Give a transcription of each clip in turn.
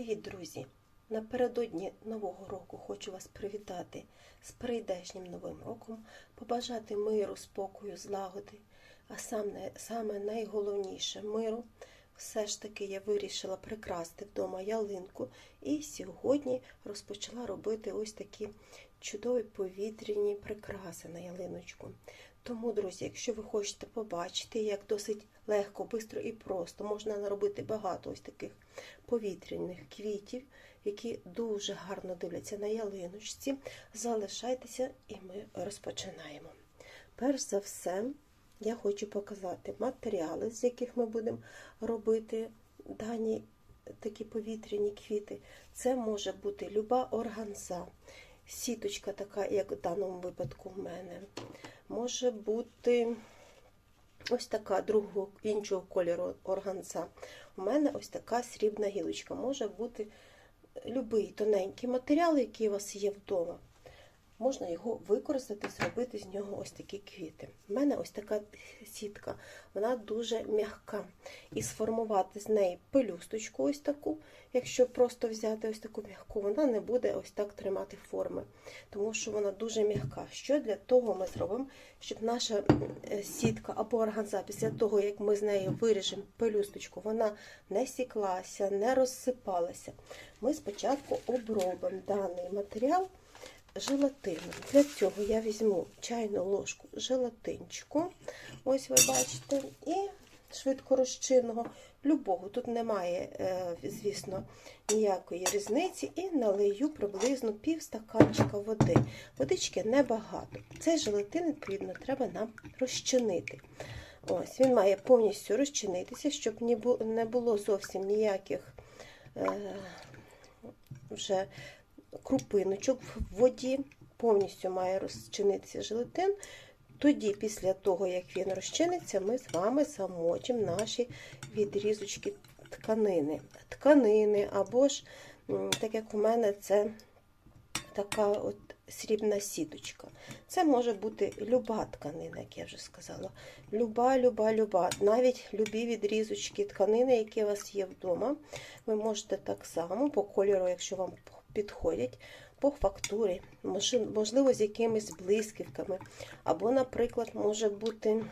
Привіт, друзі! Напередодні Нового року хочу вас привітати з прийдешнім Новим роком, побажати миру, спокою, злагоди, а саме, саме найголовніше миру. Все ж таки я вирішила прикрасти вдома ялинку і сьогодні розпочала робити ось такі чудові повітряні прикраси на ялиночку. Тому, друзі, якщо ви хочете побачити, як досить легко, швидко і просто можна наробити багато ось таких повітряних квітів, які дуже гарно дивляться на ялиночці, залишайтеся і ми розпочинаємо. Перш за все, я хочу показати матеріали, з яких ми будемо робити дані такі повітряні квіти. Це може бути люба органза, сіточка, така, як в даному випадку в мене. Може бути ось така другого іншого кольору органза. У мене ось така срібна гілочка. Може бути любий тоненький матеріал, який у вас є вдома. Можна його використати, зробити з нього ось такі квіти. У мене ось така сітка, вона дуже м'яка. І сформувати з неї пелюсточку, ось таку, якщо просто взяти ось таку м'яку, вона не буде ось так тримати форми, тому що вона дуже м'яка. Що для того ми зробимо, щоб наша сітка або органза, після того, як ми з нею виріжемо пелюсточку, вона не сіклася, не розсипалася. Ми спочатку обробимо даний матеріал желатином. Для цього я візьму чайну ложку желатинчику, ось ви бачите, і швидкорозчинного, любого. Тут немає, звісно, ніякої різниці, і налию приблизно пів стаканчика води. Водички небагато. Цей желатин, відповідно, треба нам розчинити. Ось, Він має повністю розчинитися, щоб не було зовсім ніяких е, вже крупиночок в воді, повністю має розчинитися желатин. Тоді, після того, як він розчиниться, ми з вами замочимо наші відрізочки тканини. Тканини, або ж, так як у мене, це така от срібна сіточка. Це може бути люба тканина, як я вже сказала. Люба, люба, люба. Навіть любі відрізочки тканини, які у вас є вдома. Ви можете так само по кольору, якщо вам підходять по фактурі, можливо, з якимись блисківками. Або, наприклад, може бути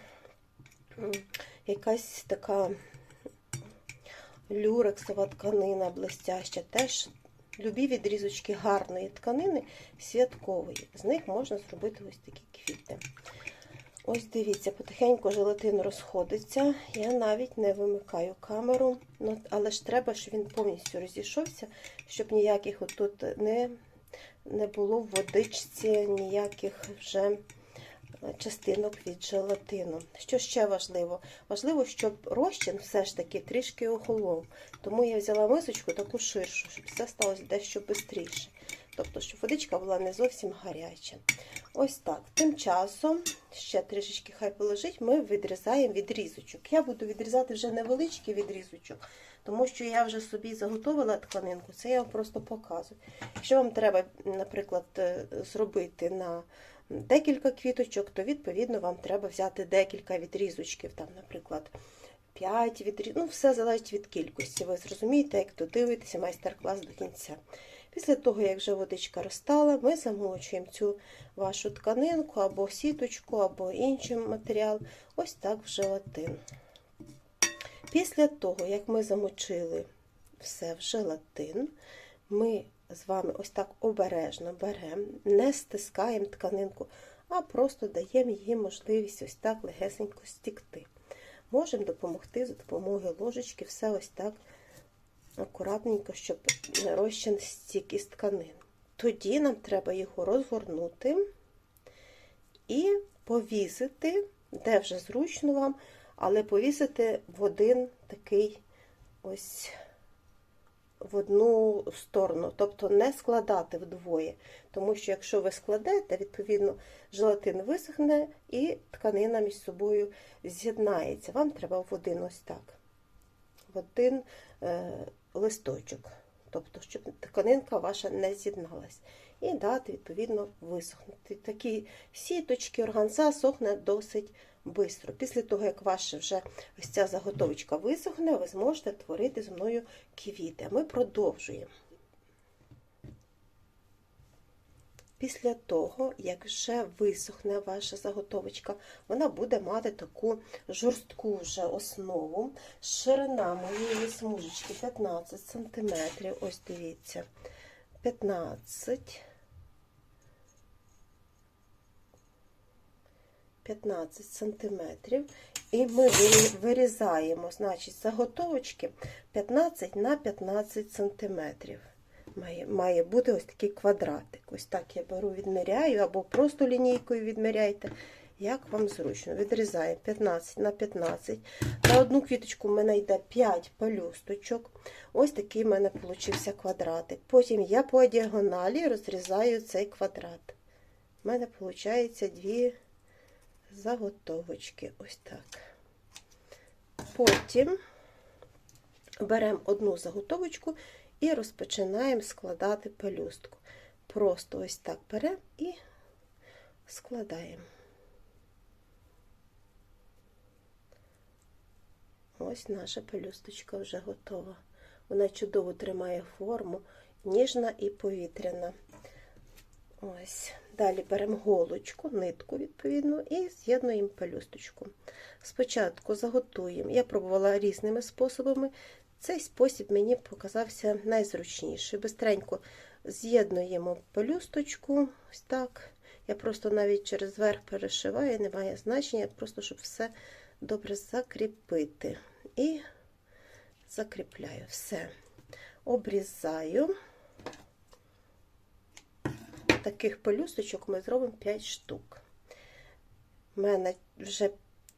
якась така люрексова тканина блестяща. Теж любі відрізочки гарної тканини, святкової. З них можна зробити ось такі квіти. Ось дивіться, потихеньку желатин розходиться. Я навіть не вимикаю камеру, ну, але ж треба, щоб він повністю розійшовся, щоб ніяких отут не не було в водичці, ніяких вже частинок від желатину. Що ще важливо? Важливо, щоб розчин все ж таки трішки охолов. Тому я взяла мисочку таку ширшу, щоб все сталося дещо швидше. Тобто, щоб водичка була не зовсім гаряча. Ось так. Тим часом, ще трішечки хай полежить, ми відрізаємо відрізочок. Я буду відрізати вже невеличкий відрізочок, тому що я вже собі заготовила тканинку, це я вам просто показую. Якщо вам треба, наприклад, зробити на декілька квіточок, то, відповідно, вам треба взяти декілька відрізочків, там, наприклад, 5 відрізочок. Ну, все залежить від кількості. Ви зрозумієте, як додивитеся майстер-клас до кінця. Після того, як вже водичка розтала, ми замочуємо цю вашу тканинку або сіточку, або інший матеріал, ось так в желатин. Після того, як ми замочили все в желатин, ми з вами ось так обережно беремо, не стискаємо тканинку, а просто даємо їй можливість ось так легесенько стікти. Можемо допомогти за допомогою ложечки, все ось так акуратненько, щоб розчин стік із тканин. Тоді нам треба його розгорнути і повісити, де вже зручно вам, але повісити в один такий ось в одну сторону, тобто не складати вдвоє. Тому що, якщо ви складете, відповідно, желатин висохне і тканина між собою з'єднається. Вам треба в один ось так. В один е, листочок. тобто, щоб тканинка ваша не з'єдналась. І дати, відповідно, висохнути. Такі сіточки, органза сохне досить швидко. Після того, як ваша вже ось ця заготовочка висохне, ви зможете творити зі мною квіти. Ми продовжуємо. Після того, як вже висохне ваша заготовочка, вона буде мати таку жорстку вже основу. Ширина моєї смужечки 15 см. Ось дивіться, 15 15 сантиметрів. І ми вирізаємо, значить, заготовочки 15 на 15 сантиметрів. Має, має бути ось такий квадратик. Ось так я беру, відміряю, або просто лінійкою відміряйте, як вам зручно. Відрізаємо 15 на 15. На одну квіточку в мене йде 5 пелюсточок. Ось такий в мене получився квадратик. Потім я по діагоналі розрізаю цей квадрат. У мене виходить дві заготовочки. Ось так. Потім беремо одну заготовочку і розпочинаємо складати пелюстку. Просто ось так беремо і складаємо. Ось наша пелюсточка вже готова. Вона чудово тримає форму, ніжна і повітряна. Ось. Далі беремо голочку, нитку, відповідно, і з'єднуємо пелюсточку. Спочатку заготуємо. Я пробувала різними способами. Цей спосіб мені показався найзручніший. Бистренько з'єднуємо пелюсточку. Ось так. Я просто навіть через верх перешиваю, немає значення, просто щоб все добре закріпити. І закріпляю все. Обрізаю. Таких пелюсточок ми зробимо 5 штук. У мене вже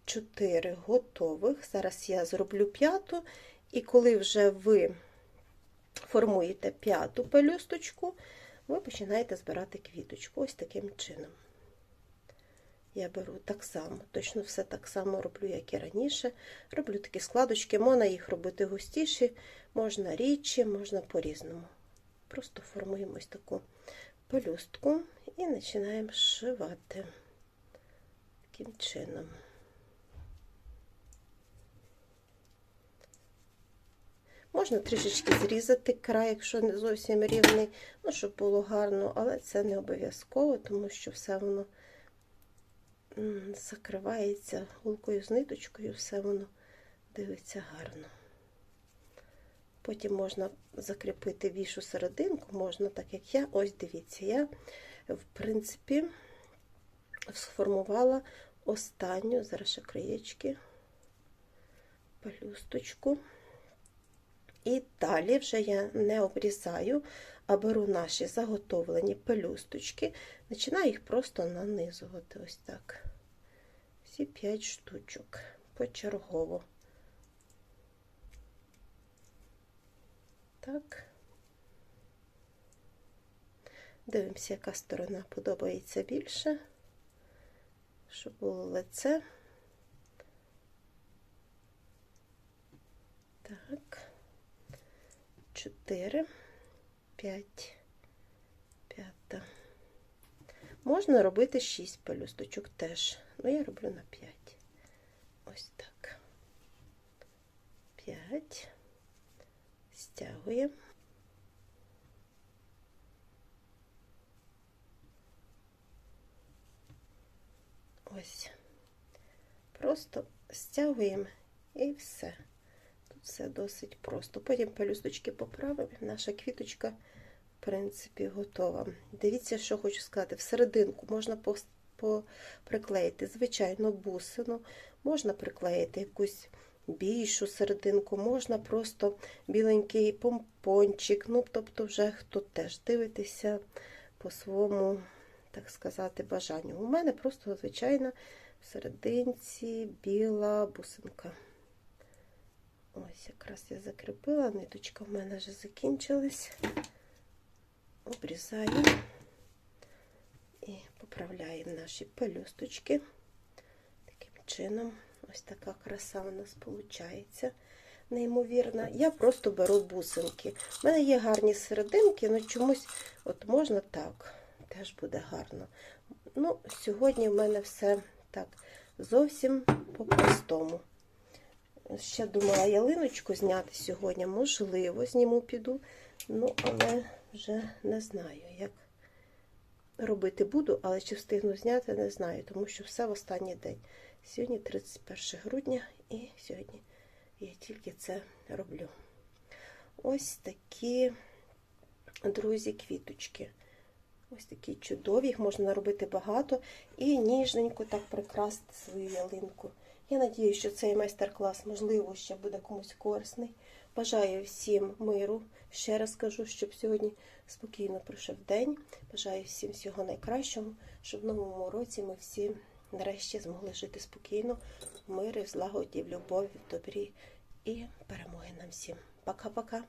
4 готових. Зараз я зроблю п'яту. І коли вже ви формуєте п'яту пелюсточку, ви починаєте збирати квіточку. Ось таким чином. Я беру так само, точно все так само роблю, як і раніше. Роблю такі складочки, можна їх робити густіші, можна рідші, можна по-різному. Просто формуємо ось таку пелюстку і починаємо зшивати таким чином. Можна трішечки зрізати край, якщо не зовсім рівний, ну, щоб було гарно, але це не обов'язково, тому що все воно закривається гулкою з ниточкою, все воно дивиться гарно. Потім можна закріпити вішу серединку, можна, так як я. Ось дивіться, я, в принципі, сформувала останню, зараз ще краєчки, пелюсточку. І далі вже я не обрізаю, а беру наші заготовлені пелюсточки, починаю їх просто нанизувати ось так. Всі 5 штучок почергово. Так. Дивимося, яка сторона подобається більше, щоб було лице. Так. 4, 5, 5. Можна робити 6 пелюсточок теж, але я роблю на 5. Ось так. 5. Стягуємо. Ось. Просто стягуємо і все. Все досить просто. Потім пелюсточки поправимо, наша квіточка, в принципі, готова. Дивіться, що хочу сказати: всерединку можна приклеїти, звичайно, бусину, можна приклеїти якусь більшу серединку, можна просто біленький помпончик. Ну, тобто, вже хто теж дивитися по своєму, так сказати, бажанню. У мене просто, звичайно, в серединці біла бусинка. Ось, якраз я закріпила, ниточка в мене вже закінчилась. Обрізаю і поправляємо наші пелюсточки. Таким чином, ось така краса у нас виходить. неймовірна. Я просто беру бусинки. У мене є гарні серединки, але чомусь от можна так. Теж буде гарно. Ну, сьогодні в мене все так зовсім по-простому. Ще думала ялиночку зняти сьогодні. Можливо, зніму піду. Ну, але вже не знаю, як робити буду, але чи встигну зняти, не знаю, тому що все в останній день. Сьогодні 31 грудня і сьогодні я тільки це роблю. Ось такі, друзі, квіточки. Ось такі чудові, їх можна наробити багато і ніжненько так прикрасити свою ялинку. Я надію, що цей майстер-клас, можливо, ще буде комусь корисний. Бажаю всім миру. Ще раз кажу, щоб сьогодні спокійно пройшов день. Бажаю всім всього найкращого, щоб в новому році ми всі нарешті змогли жити спокійно, в мирі, в злагоді, в любові, в добрі і перемоги нам всім. Пока-пока.